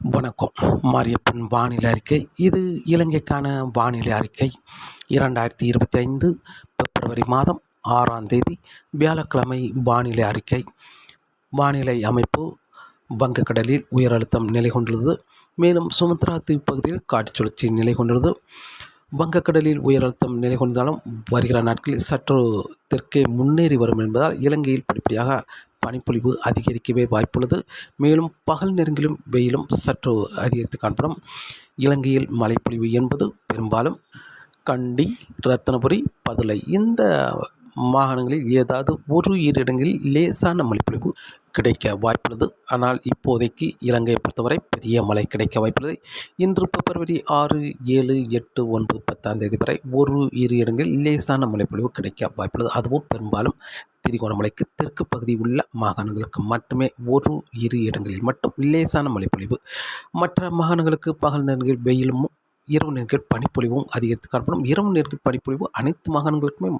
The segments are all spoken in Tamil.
வணக்கம். மாரியப்பன் வானிலை அறிக்கை. இது இலங்கைக்கான வானிலை அறிக்கை. இரண்டாயிரத்தி இருபத்தி ஐந்து பிப்ரவரி மாதம் ஆறாம் தேதி வியாழக்கிழமை வானிலை அறிக்கை. வானிலை அமைப்பு வங்கக்கடலில் உயர் அழுத்தம் நிலை கொண்டுள்ளது. மேலும் சுமத்ரா தீப்பகுதியில் காற்று சுழற்சி நிலை கொண்டுள்ளது. வங்கக்கடலில் உயர் அழுத்தம் நிலை கொண்டாலும் வருகிற நாட்களில் சற்று தெற்கே முன்னேறி வரும் என்பதால் இலங்கையில் படிப்படியாக பனிப்பொழிவு அதிகரிக்கவே வாய்ப்புள்ளது. மேலும் பகல் நேரங்களிலும் வெயிலும் சற்று அதிகரித்து காணப்படும். இலங்கையில் மழைப்பொழிவு என்பது பெரும்பாலும் கண்டி ரத்தனபுரி பதுளை இந்த மாகாணங்களில் ஏதாவது ஒரு இரு இடங்களில் லேசான மழைப்பொழிவு கிடைக்க வாய்ப்புள்ளது. ஆனால் இப்போதைக்கு இலங்கையை பொறுத்தவரை பெரிய மழை கிடைக்க வாய்ப்புள்ளது. இன்று பிப்ரவரி ஆறு ஏழு எட்டு ஒன்பது பத்தாம் தேதி வரை ஒரு இரு இடங்களில் லேசான மழைப்பொழிவு கிடைக்க வாய்ப்புள்ளது. அதுவும் பெரும்பாலும் திரிகோணமலைக்கு தெற்கு பகுதி உள்ள மாகாணங்களுக்கு மட்டுமே ஒரு இரு இடங்களில் மட்டும் லேசான மழைப்பொழிவு. மற்ற மாகாணங்களுக்கு பகல் நேரங்களில் வெயிலும் இரவு நேர்கள் பனிப்பொழிவும் அதிகரித்து காணப்படும். இரவு நேர்கள் பனிப்பொழிவு அனைத்து மாகாணங்களுக்குமே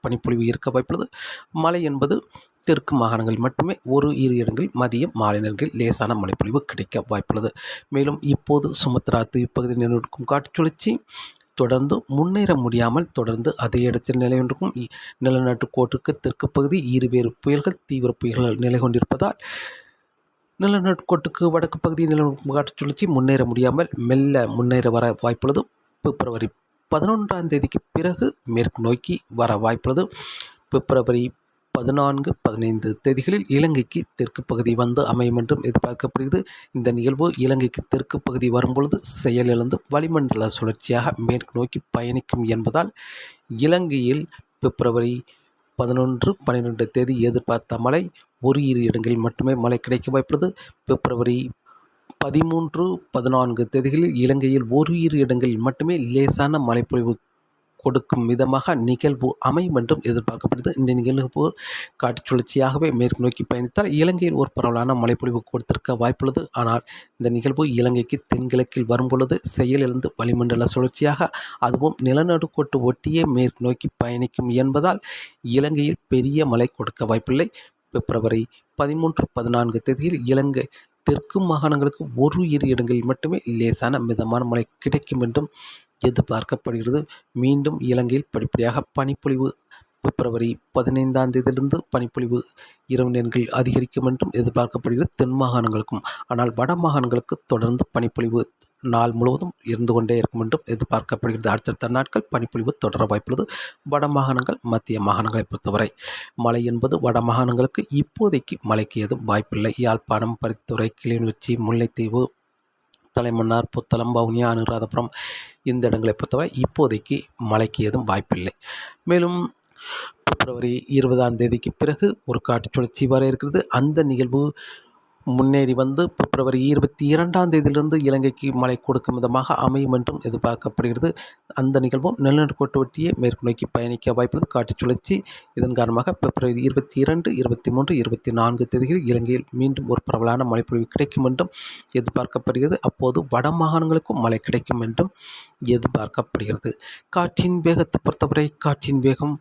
பனிப்பொழிவு இருக்க வாய்ப்புள்ளது. மழை என்பது தெற்கு மாகாணங்களில் மட்டுமே ஒரு இரு இடங்களில் மதியம் மாலை நேரங்களில் லேசான மழைப்பொழிவு கிடைக்க வாய்ப்புள்ளது. மேலும் இப்போது சுமத்ரா தீவு நிலநடுக்கும் நிலநிற்கும் தொடர்ந்து முன்னேற முடியாமல் தொடர்ந்து அதே இடத்தில் நிலை கொண்டிருக்கும் இ- கோட்டுக்கு தெற்கு பகுதி இருவேறு புயல்கள் தீவிர புயல்கள் நிலை கொண்டிருப்பதால் நிலநடுக்கோட்டுக்கு வடக்கு பகுதியில் நிலநடுக்கும் காற்றுச்சுழற்சி முன்னேற முடியாமல் மெல்ல முன்னேற வர வாய்ப்புள்ளது. பிப்ரவரி பதினொன்றாம் தேதிக்கு பிறகு மேற்கு நோக்கி வர வாய்ப்புள்ளது. பிப்ரவரி பதினான்கு பதினைந்து தேதிகளில் இலங்கைக்கு தெற்கு பகுதி வந்து அமையும் என்றும் எதிர்பார்க்கப்படுகிறது. இந்த நிகழ்வு இலங்கைக்கு தெற்கு பகுதி வரும்பொழுது செயலிழந்து வளிமண்டல சுழற்சியாக மேற்கு நோக்கி பயணிக்கும் என்பதால் இலங்கையில் பிப்ரவரி பதினொன்று பன்னிரெண்டு தேதி எதிர்பார்த்த மழை ஒரு இரு இடங்களில் மட்டுமே மழை கிடைக்க வாய்ப்புள்ளது. பிப்ரவரி பதிமூன்று பதினான்கு தேதிகளில் இலங்கையில் ஒரு இரு இடங்களில் மட்டுமே லேசான மழைப்பொழிவு கொடுக்கும் விதமாக நிகழ்வு அமையும் என்றும் எதிர்பார்க்கப்படுகிறது. இந்த நிகழ்வு காட்டு சுழற்சியாகவே மேற்கு நோக்கி பயணித்தால் இலங்கையில் ஒரு பரவலான மழைப்பொழிவு கொடுத்திருக்க வாய்ப்புள்ளது. ஆனால் இந்த நிகழ்வு இலங்கைக்கு தென்கிழக்கில் வரும்பொழுது செயலிழந்து வளிமண்டல சுழற்சியாக அதுவும் நிலநடுக்கோட்டு ஒட்டியே மேற்கு நோக்கி பயணிக்கும் என்பதால் இலங்கையில் பெரிய மழை கொடுக்க வாய்ப்பில்லை. பிப்ரவரி பதிமூன்று பதினான்கு தேதியில் இலங்கை தெற்கு மாகாணங்களுக்கு ஒரு இரு இடங்களில் மட்டுமே லேசான மிதமான மழை கிடைக்கும் என்றும் எதிர்பார்க்கப்படுகிறது. மீண்டும் இலங்கையில் படிப்படியாக பனிப்பொழிவு பிப்ரவரி பதினைந்தாம் தேதியிலிருந்து பனிப்பொழிவு இரவு நேரங்கள் அதிகரிக்கும் என்றும் எதிர்பார்க்கப்படுகிறது. தென் மாகாணங்களுக்கும் ஆனால் வட மாகாணங்களுக்கு தொடர்ந்து பனிப்பொழிவு நாள் முழுவதும் இருந்து கொண்டே இருக்கும் என்றும் எதிர்பார்க்கப்படுகிறது. அடுத்தடுத்த நாட்கள் பனிப்பொழிவு தொடர வாய்ப்புள்ளது. வட மாகாணங்கள் மத்திய மாகாணங்களை பொறுத்தவரை மழை என்பது வட மாகாணங்களுக்கு இப்போதைக்கு மழைக்கு எதுவும் வாய்ப்பில்லை. யாழ்ப்பாணம் பரித்துறை கிளிநொச்சி முல்லைத்தீவு தலைமன்னார் புத்தளம் வவுனியா அனுராதபுரம் இந்த இடங்களை பொறுத்தவரை இப்போதைக்கு மழைக்கு எதுவும் வாய்ப்பில்லை. மேலும் பிப்ரவரி இருபதாம் தேதிக்கு பிறகு ஒரு காற்று சுழற்சி வர இருக்கிறது. அந்த நிகழ்வு முன்னேறி வந்து பிப்ரவரி இருபத்தி இரண்டாம் தேதியிலிருந்து இலங்கைக்கு மழை கொடுக்கும் விதமாக அமையும் என்றும் எதிர்பார்க்கப்படுகிறது. அந்த நிகழ்வும் நிலநடுக்கோட்டு ஒட்டியே மேற்கு நோக்கி பயணிக்க வாய்ப்புள்ளது காற்றுச் சுழற்சி இதன் காரணமாக பிப்ரவரி இருபத்தி இரண்டு இருபத்தி மூன்று இருபத்தி நான்கு தேதிகளில் இலங்கையில் மீண்டும் ஒரு பரவலான மழைப்பொழிவு கிடைக்கும் என்றும் எதிர்பார்க்கப்படுகிறது. அப்போது வட மாகாணங்களுக்கும் மழை கிடைக்கும் என்றும் எதிர்பார்க்கப்படுகிறது. காற்றின் வேகத்தை பொறுத்தவரை காற்றின் வேகம்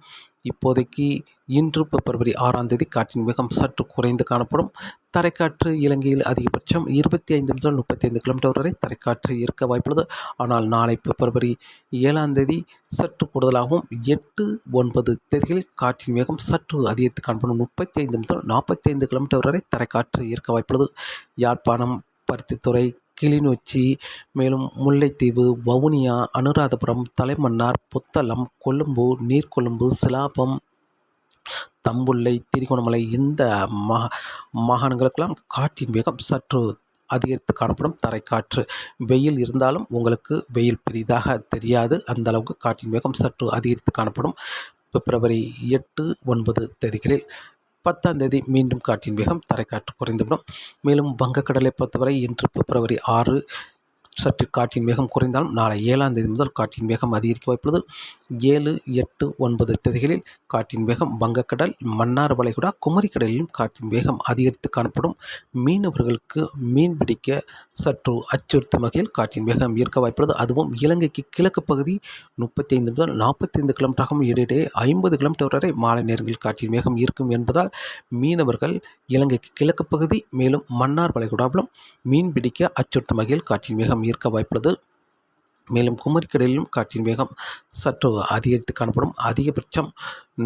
இப்போதைக்கு இன்று பிப்ரவரி ஆறாம் தேதி காற்றின் வேகம் சற்று குறைந்து காணப்படும். தரைக்காற்று இலங்கையில் அதிகபட்சம் இருபத்தி ஐந்து முதல் முப்பத்தி ஐந்து கிலோமீட்டர் வரை தரைக்காற்று இருக்க வாய்ப்புள்ளது. ஆனால் நாளை பிப்ரவரி ஏழாம் தேதி சற்று கூடுதலாகவும் எட்டு ஒன்பது தேதிகளில் காற்றின் வேகம் சற்று அதிகரித்து காணப்படும். முப்பத்தி ஐந்து முதல் நாற்பத்தி ஐந்து கிலோமீட்டர் வரை தரைக்காற்று இருக்க வாய்ப்புள்ளது. யாழ்ப்பாணம் பருத்தித்துறை கிளிநொச்சி மேலும் முல்லைத்தீவு வவுனியா அனுராதபுரம் தலைமன்னார் புத்தளம் கொழும்பு நீர்கொழும்பு சிலாபம் தம்புள்ளை திரிகோணமலை இந்த மா மாகாணங்களுக்கெல்லாம் காற்றின் வேகம் சற்று அதிகரித்து காணப்படும் தரைக்காற்று. வெயில் இருந்தாலும் உங்களுக்கு வெயில் பெரிதாக தெரியாது. அந்த அளவுக்கு காற்றின் வேகம் சற்று அதிகரித்து காணப்படும். பிப்ரவரி எட்டு ஒன்பது தேதிகளில் பத்தாம் தேதி மீண்டும் காற்றின் வேகம் தரைக்காற்று குறைந்துவிடும். மேலும் வங்கக்கடலை பொறுத்தவரை இன்று பிப்ரவரி ஆறு சற்று காற்றின் வேகம் குறைந்தாலும் நாளை ஏழாம் தேதி முதல் காற்றின் வேகம் அதிகரிக்க வாய்ப்புள்ளது. ஏழு எட்டு ஒன்பது தேதிகளில் காற்றின் வேகம் வங்கக்கடல் மன்னார் வளைகுடா குமரிக்கடலிலும் காற்றின் வேகம் அதிகரித்து காணப்படும். மீனவர்களுக்கு மீன் பிடிக்க சற்று அச்சுறுத்தும் வகையில் காற்றின் வேகம் ஈர்க்க வாய்ப்புள்ளது. அதுவும் இலங்கைக்கு கிழக்கு பகுதி முப்பத்தைந்து முதல் நாற்பத்தைந்து கிலோமீட்டராகவும் இடையிடையே ஐம்பது கிலோமீட்டர் வரை மாலை நேரங்களில் காற்றின் வேகம் இருக்கும் என்பதால் மீனவர்கள் இலங்கைக்கு கிழக்கு பகுதி மேலும் மன்னார் வளைகுடாவிலும் மீன் பிடிக்க அச்சுறுத்தும் வகையில் காற்றின் வேகம் ஈர்க்க வாய்ப்புள்ளது. மேலும் குமரிக்கடலிலும் காற்றின் வேகம் சற்று அதிகரித்து காணப்படும். அதிகபட்சம்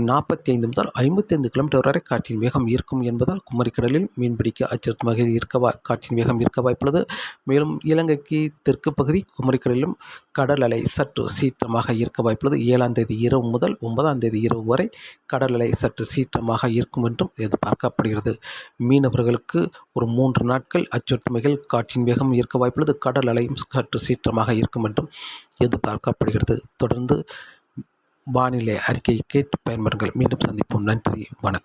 நாற்பத்தி ஐந்து முதல் ஐம்பத்தைந்து கிலோமீட்டர் வரை காற்றின் வேகம் இருக்கும் என்பதால் குமரிக்கடலில் மீன்பிடிக்க அச்சுறுத்தும் வகையில் இருக்க வா காற்றின் வேகம் இருக்க வாய்ப்புள்ளது. மேலும் இலங்கைக்கு தெற்கு பகுதி குமரிக்கடலிலும் கடல் அலை சற்று சீற்றமாக இருக்க வாய்ப்புள்ளது. ஏழாம் தேதி இரவு முதல் ஒன்பதாம் தேதி இரவு வரை கடல் அலை சற்று சீற்றமாக இருக்கும் என்றும் எதிர்பார்க்கப்படுகிறது. மீனவர்களுக்கு ஒரு மூன்று நாட்கள் அச்சுறுத்தும் வகையில் காற்றின் வேகம் இருக்க வாய்ப்புள்ளது. கடல் அலையும் சற்று சீற்றமாக இருக்கும் என்றும் எதிர்பார்க்கப்படுகிறது. தொடர்ந்து வானிலை அறிக்கையை கேட்டு பயன்பெறுங்கள். மீண்டும் சந்திப்போம். நன்றி. வணக்கம்.